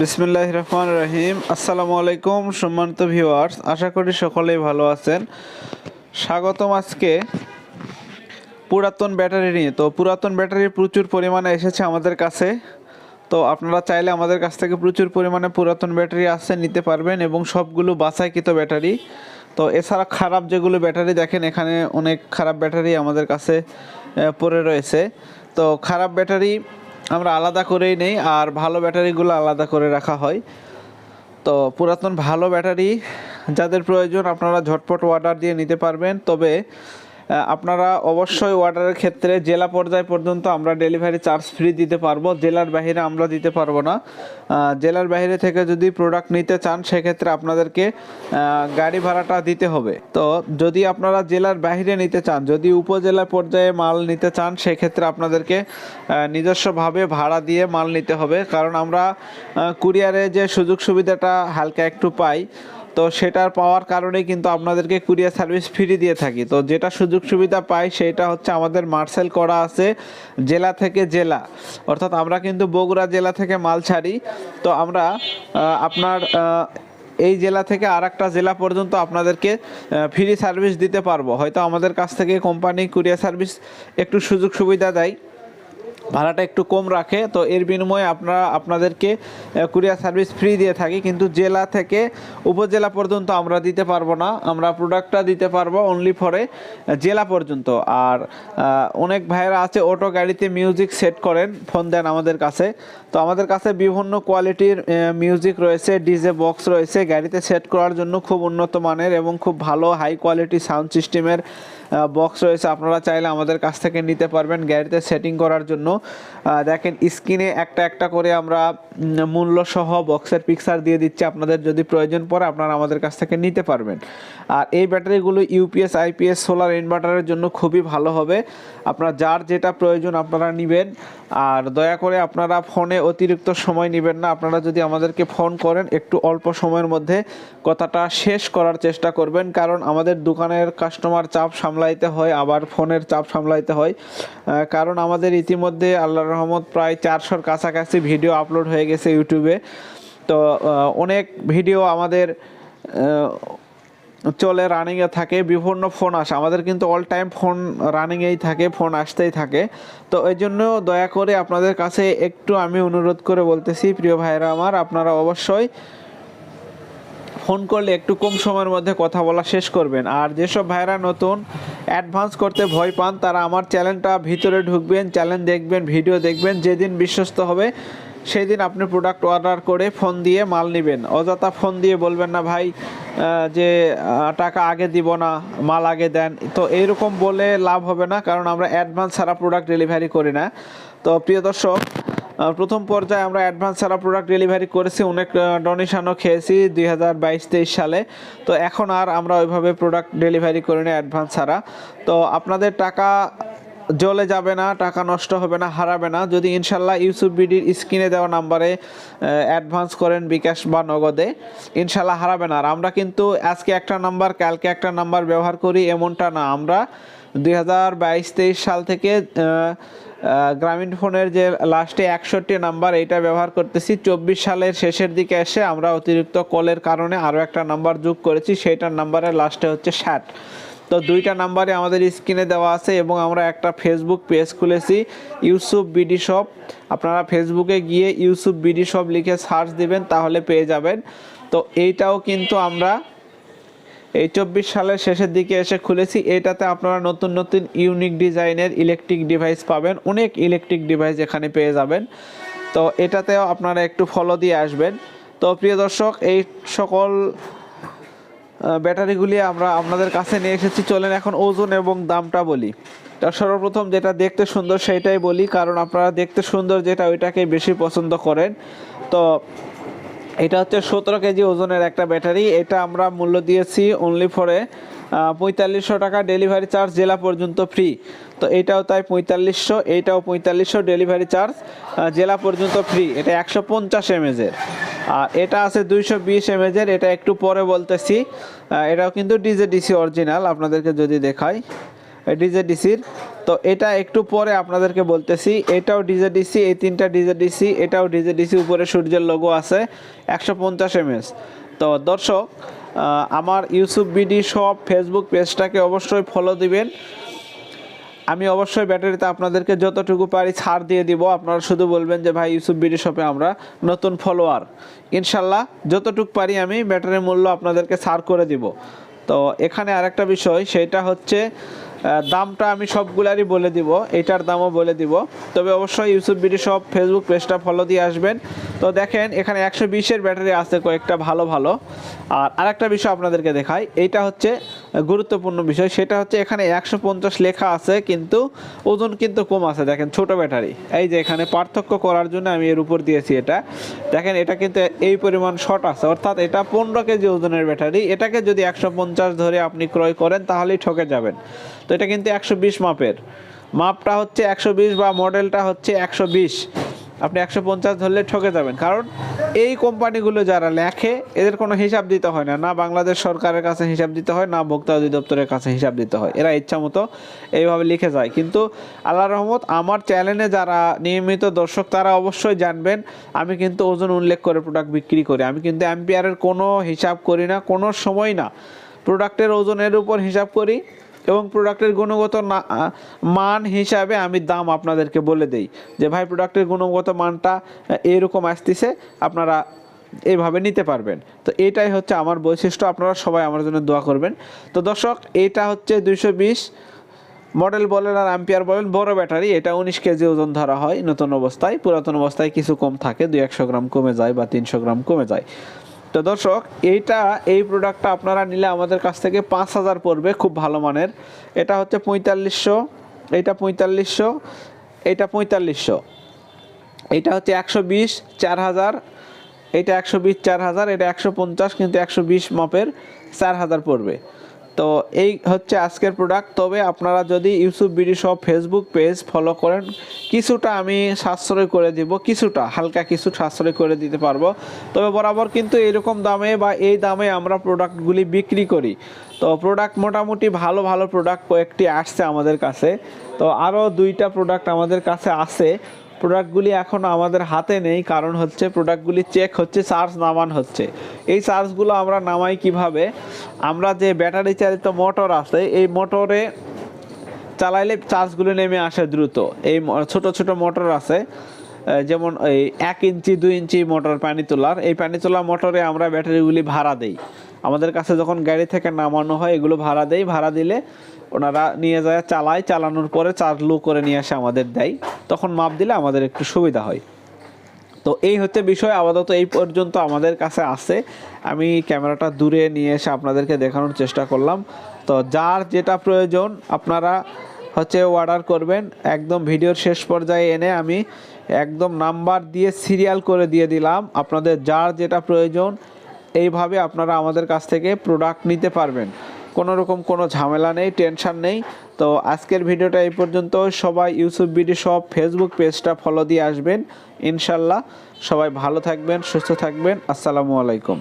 বিসমিল্লাহ রহমান রহিম। আসসালামু আলাইকুম, সম্মানিত ভিউয়ার্স। আশা করি সকলেই ভালো আছেন। স্বাগতম আজকে পুরাতন ব্যাটারি নিয়ে। তো পুরাতন ব্যাটারি প্রচুর পরিমাণে এসেছে আমাদের কাছে। তো আপনারা চাইলে আমাদের কাছ থেকে প্রচুর পরিমাণে পুরাতন ব্যাটারি আসছে নিতে পারবেন এবং সবগুলো বাছাইকৃত ব্যাটারি। তো এছাড়া খারাপ যেগুলো ব্যাটারি দেখেন, এখানে অনেক খারাপ ব্যাটারি আমাদের কাছে পড়ে রয়েছে। তো খারাপ ব্যাটারি আমরা আলাদা করেই নেই, আর ভালো ব্যাটারিগুলো আলাদা করে রাখা হয়। তো পুরাতন ভালো ব্যাটারি, যাদের প্রয়োজন আপনারা ঝটপট অর্ডার দিয়ে নিতে পারবেন। তবে আপনারা অবশ্যই অর্ডারের ক্ষেত্রে জেলা পর্যায় পর্যন্ত আমরা ডেলিভারি চার্জ ফ্রি দিতে পারব। জেলার বাইরে আমরা দিতে পারব না। জেলার বাইরে থেকে যদি প্রোডাক্ট নিতে চান, সেক্ষেত্রে আপনাদেরকে গাড়ি ভাড়াটা দিতে হবে। তো যদি আপনারা জেলার বাইরে নিতে চান, যদি উপজেলা পর্যায়ে মাল নিতে চান, সেক্ষেত্রে আপনাদেরকে নিজস্বভাবে ভাড়া দিয়ে মাল নিতে হবে। কারণ আমরা কুরিয়ারে যে সুযোগ সুবিধাটা হালকা একটু পাই তো সেটার পাওয়ার কারণেই কিন্তু আপনাদেরকে কুরিয়ার সার্ভিস ফ্রি দিয়ে থাকি। তো যেটা সুযোগ সুবিধা পাই, সেটা হচ্ছে আমাদের মার্সেল করা আছে জেলা থেকে জেলা। অর্থাৎ আমরা কিন্তু বগুড়া জেলা থেকে মাল ছাড়ি। তো আমরা আপনার এই জেলা থেকে আর একটা জেলা পর্যন্ত আপনাদেরকে ফ্রি সার্ভিস দিতে পারব। হয়তো আমাদের কাছ থেকে কোম্পানি কুরিয়ার সার্ভিস একটু সুযোগ সুবিধা দেয়। ভাড়াটা একটু কম রাখে। তো এর বিনিময়ে আপনারা আপনাদেরকে কুরিয়ার সার্ভিস ফ্রি দিয়ে থাকি। কিন্তু জেলা থেকে উপজেলা পর্যন্ত আমরা দিতে পারব না। আমরা প্রোডাক্টটা দিতে পারব অনলি ফরে জেলা পর্যন্ত। আর অনেক ভাইয়েরা আছে অটো গাড়িতে মিউজিক সেট করেন ফোন দেন আমাদের কাছে। তো আমাদের কাছে বিভিন্ন কোয়ালিটির মিউজিক রয়েছে ডিজে বক্স রয়েছে। গাড়িতে সেট করার জন্য খুব উন্নত মানের এবং খুব ভালো হাই কোয়ালিটি সাউন্ড সিস্টেমের বক্স রয়েছে। আপনারা চাইলে আমাদের কাছ থেকে নিতে পারবেন গাড়িতে সেটিং করার জন্য। দেখেন স্ক্রিনে একটা একটা করে আমরা মূল্য সহ বক্সের পিকচার দিয়ে দিচ্ছি। আপনাদের যদি প্রয়োজন পড়ে, আপনারা আমাদের কাছ থেকে নিতে পারবেন। আর এই ব্যাটারিগুলো ইউপিএস আইপিএস সোলার ইনভার্টারের জন্য খুবই ভালো হবে। আপনার যার যেটা প্রয়োজন, আপনারা নেবেন। আর দয়া করে আপনারা ফোনে অতিরিক্ত সময় নেবেন না। আপনারা যদি আমাদেরকে ফোন করেন, একটু অল্প সময়ের মধ্যে কথাটা শেষ করার চেষ্টা করবেন, কারণ আমাদের দোকানের কাস্টমার চাপ সামলাইতে হয়, আবার ফোনের চাপ সামলাইতে হয়। কারণ আমাদের ইতিমধ্যে আল্লাহ রহমত প্রায় চারশোর কাছাকাছি ভিডিও আপলোড হয়ে গেছে ইউটিউবে তো অনেক ভিডিও আমাদের চলে রানিংয়ে থাকে, বিভিন্ন ফোন আসে। আমাদের কিন্তু অল টাইম ফোন রানিংয়েই থাকে ফোন আসতেই থাকে। তো এই জন্য দয়া করে আপনাদের কাছে একটু আমি অনুরোধ করে বলতেছি, প্রিয় ভাইরা আমার, আপনারা অবশ্যই ফোন করলে একটু কম সময়ের মধ্যে কথা বলা শেষ করবেন। আর যেসব ভাইরা নতুন অ্যাডভান্স করতে ভয় পান, তারা আমার চ্যানেলটা ভিতরে ঢুকবেন চ্যানেল দেখবেন ভিডিও দেখবেন, যেদিন বিশ্বস্ত হবে সেই দিন আপনি প্রোডাক্ট অর্ডার করে ফোন দিয়ে মাল নেবেন। অযথা ফোন দিয়ে বলবেন না, ভাই যে টাকা আগে দিব না, মাল আগে দেন। তো এইরকম বলে লাভ হবে না, কারণ আমরা অ্যাডভান্স ছাড়া প্রোডাক্ট ডেলিভারি করি না। তো প্রিয় দর্শক প্রথম পর্যায়ে আমরা অ্যাডভান্স ছাড়া প্রোডাক্ট ডেলিভারি করেছি, অনেক ডোনেশনও খেয়েছি দুই হাজার বাইশ তেইশ সালে। তো এখন আর আমরা ওইভাবে প্রোডাক্ট ডেলিভারি করি না অ্যাডভান্স ছাড়া। তো আপনাদের টাকা জলে যাবে না, টাকা নষ্ট হবে না, হারাবে না। যদি ইনশাল্লাহ ইউসুফ বিডির স্ক্রিনে দেওয়া নাম্বারে অ্যাডভান্স করেন বিকাশ বা নগদে, ইনশাল্লাহ হারাবে না। আর আমরা কিন্তু আজকে একটা নাম্বার, কালকে একটা নাম্বার ব্যবহার করি, এমনটা না। আমরা দুই হাজার বাইশ তেইশ সাল থেকে গ্রামীণ ফোনের যে লাস্টে একষট্টি নাম্বার, এইটা ব্যবহার করতেছি। চব্বিশ সালের শেষের দিকে এসে আমরা অতিরিক্ত কলের কারণে আরও একটা নাম্বার যোগ করেছি, সেইটার নাম্বারের লাস্টে হচ্ছে ষাট। তো দুইটা নাম্বারে আমাদের স্ক্রিনে দেওয়া আছে এবং আমরা একটা ফেসবুক পেজ খুলেছি ইউসুফ বিডি শপ আপনারা ফেসবুকে গিয়ে ইউসুফ বিডি শপ লিখে সার্চ দিবেন, তাহলে পেয়ে যাবেন। তো এইটাও কিন্তু আমরা এই চব্বিশ সালের শেষের দিকে এসে খুলেছি। এটাতে আপনারা নতুন নতুন ইউনিক ডিজাইনের ইলেকট্রিক ডিভাইস পাবেন, অনেক ইলেকট্রিক ডিভাইস এখানে পেয়ে যাবেন। তো এটাতেও আপনারা একটু ফলো দিয়ে আসবেন। তো প্রিয় দর্শক, এই সকল ব্যাটারিগুলি আমরা আপনাদের কাছে নিয়ে এসেছি। চলেন এখন ওজন এবং দামটা বলি। তা সর্বপ্রথম যেটা দেখতে সুন্দর সেইটাই বলি, কারণ আপনারা দেখতে সুন্দর যেটা ওইটাকে বেশি পছন্দ করেন। তো এটা হচ্ছে সতেরো কেজি ওজনের একটা ব্যাটারি। এটা আমরা মূল্য দিয়েছি অনলি ফরে পঁয়তাল্লিশশো টাকা। ডেলিভারি চার্জ জেলা পর্যন্ত ফ্রি তো এটাও তাই পঁয়তাল্লিশশো এইটাও পঁয়তাল্লিশশো, ডেলিভারি চার্জ জেলা পর্যন্ত ফ্রি এটা একশো পঞ্চাশ এমএজের এটা আছে দুইশো বিশ এমএজের এটা একটু পরে বলতেছি। এটাও কিন্তু ডিজে ডিসি অরিজিনাল আপনাদেরকে যদি দেখাই। ডিজে ডিসির তো এটা একটু পরে আপনাদেরকে বলতেছি, এটাও ডিজে ডিসি এই তিনটা ডিজে ডিসি এটাও ডিজে ডিসি উপরে সূর্যের লোগো আছে, একশো পঞ্চাশ এমএস তো দর্শক আমার ইউসুফ বিডি সব ফেসবুক পেজটাকে অবশ্যই ফলো দিবেন। আমি অবশ্যই ব্যাটারিতে আপনাদেরকে যতটুকু পারি ছাড় দিয়ে দিব। আপনারা শুধু বলবেন যে, ভাই, ইউসুফ বিডি শপে আমরা নতুন ফলোয়ার ইনশাল্লাহ, যতটুকু পারি আমি ব্যাটারির মূল্য আপনাদেরকে ছাড় করে দিব। তো, এখানে আরেকটা বিষয়, সেটা হচ্ছে দামটা আমি সবগুলারই বলে দিব, এটার দামও বলে দিব। তবে অবশ্যই ইউসুফ বিডি সব ফেসবুক পেজটা ফলো দিয়ে আসবেন। তো দেখেন, এখানে একশো বিশের ব্যাটারি আছে কয়েকটা ভালো ভালো। আর আরেকটা বিষয় আপনাদেরকে দেখাই, এইটা হচ্ছে গুরুত্বপূর্ণ বিষয়, সেটা হচ্ছে এখানে একশো পঞ্চাশ লেখা আছে, কিন্তু ওজন কিন্তু কম আছে। দেখেন, ছোট ব্যাটারি। এই যে এখানে পার্থক্য করার জন্য আমি এর উপর দিয়েছি এটা। দেখেন, এটা কিন্তু এই পরিমাণ শর্ট আছে, অর্থাৎ এটা পনেরো কেজি ওজনের ব্যাটারি। এটাকে যদি একশো পঞ্চাশ ধরে আপনি ক্রয় করেন, তাহলেই ঠকে যাবেন। তো এটা কিন্তু একশো বিশ মাপের। মাপটা হচ্ছে একশো বিশ বা মডেলটা হচ্ছে একশো বিশ। আপনি একশো পঞ্চাশ ধরলে ঠকে যাবেন। কারণ এই কোম্পানিগুলো যারা লেখে, এদের কোনো হিসাব দিতে হয় না। না বাংলাদেশ সরকারের কাছে হিসাব দিতে হয়, না ভোক্তা অধিদপ্তরের কাছে হিসাব দিতে হয়। এরা ইচ্ছা মতো এইভাবে লিখে যায়। কিন্তু আল্লাহ রহমত, আমার চ্যানেলে যারা নিয়মিত দর্শক, তারা অবশ্যই জানবেন, আমি কিন্তু ওজন উল্লেখ করে প্রোডাক্ট বিক্রি করি। আমি কিন্তু অ্যাম্পিয়ারের কোনো হিসাব করি না, কোনো সময় না। প্রোডাক্টের ওজনের উপর হিসাব করি। এবং প্রোডাক্টের গুণগত মান হিসাবে আমি দাম আপনাদেরকে বলে দেই। যে ভাই, প্রোডাক্টের গুণগত মানটা এরকম আসতেছে, আপনারা এইভাবে নিতে পারবেন। তো এটাই হচ্ছে আমার বৈশিষ্ট্য, আপনারা সবাই আমার জন্য দোয়া করবেন। তো দর্শক, এটা হচ্ছে দুইশো বিশ মডেল বলেন আর অ্যাম্পিয়ার বলেন, বড় ব্যাটারি। এটা উনিশ কেজি ওজন ধরা হয়, নতুন অবস্থায়। পুরাতন অবস্থায় কিছু কম থাকে, দুই একশো গ্রাম কমে যায় বা তিনশো গ্রাম কমে যায়। তো দর্শক, এইটা, এই প্রোডাক্টটা আপনারা নিলে আমাদের কাছ থেকে পাঁচ হাজার পড়বে, খুব ভালো মানের। এটা হচ্ছে পঁয়তাল্লিশশো এটা পঁয়তাল্লিশশো এটা পঁয়তাল্লিশশো। এটা হচ্ছে একশো বিশ, চার হাজার এটা একশো বিশ, চার হাজার, এটা একশো পঞ্চাশ, কিন্তু একশো বিশ মাপের চার হাজার পড়বে। তো এই হচ্ছে আজকের প্রোডাক্ট তবে আপনারা যদি Yusuf BD shop Facebook page follow করেন, কিছুটা আমি সাশ্রয় করে দিব, কিছুটা, হালকা কিছু সাশ্রয় করে দিতে পারব। তবে বরাবর কিন্তু এরকম দামে বা এই দামে আমরা প্রোডাক্টগুলি বিক্রি করি। তো প্রোডাক্ট মোটামুটি ভালো ভালো প্রোডাক্ট কয়েকটি আসছে আমাদের কাছে। তো আরও দুইটা প্রোডাক্ট আমাদের কাছে আছে। প্রোডাক্টগুলি এখনও আমাদের হাতে নেই। কারণ হচ্ছে প্রোডাক্টগুলি চেক হচ্ছে চার্জ নামান হচ্ছে। এই চার্জগুলো আমরা নামাই কীভাবে? আমরা যে ব্যাটারি চালিত মোটর আছে, এই মোটরে চালাইলে চার্জগুলি নেমে আসে দ্রুত। এই ছোট ছোট মোটর আছে। যেমন এই এক ইঞ্চি, দুই ইঞ্চি মোটর পানি তোলার। এই পানি তোলা মোটরে আমরা ব্যাটারিগুলি ভাড়া দেই। আমাদের কাছে যখন গাড়ি থেকে নামানো হয়, এগুলো ভাড়া দেই। ভাড়া দিলে ওনারা নিয়ে যায়, চালায়। চালানোর পরে চার্জ লো করে নিয়ে আসে আমাদের দেয়। তখন মাপ দিলে আমাদের একটু সুবিধা হয়। তো এই হচ্ছে বিষয়। আপাতত এই পর্যন্ত আমাদের কাছে আছে। আমি ক্যামেরাটা দূরে নিয়ে এসে আপনাদেরকে দেখানোর চেষ্টা করলাম। তো যার যেটা প্রয়োজন, আপনারা হচ্ছে অর্ডার করবেন। একদম ভিডিওর শেষ পর্যায়ে এনে আমি একদম নাম্বার দিয়ে সিরিয়াল করে দিয়ে দিলাম। আপনাদের যার যেটা প্রয়োজন, এইভাবে আপনারা আমাদের কাছ থেকে প্রোডাক্ট নিতে পারবেন। কোনো রকম কোনো ঝামেলা নেই টেনশন নেই। তো আজকের ভিডিওটা এই পর্যন্ত। সবাই ইউসুফ বিডি সব ফেসবুক পেজটা ফলো দিয়ে আসবেন, ইনশাল্লাহ। সবাই ভালো থাকবেন, সুস্থ থাকবেন। আসসালামু আলাইকুম।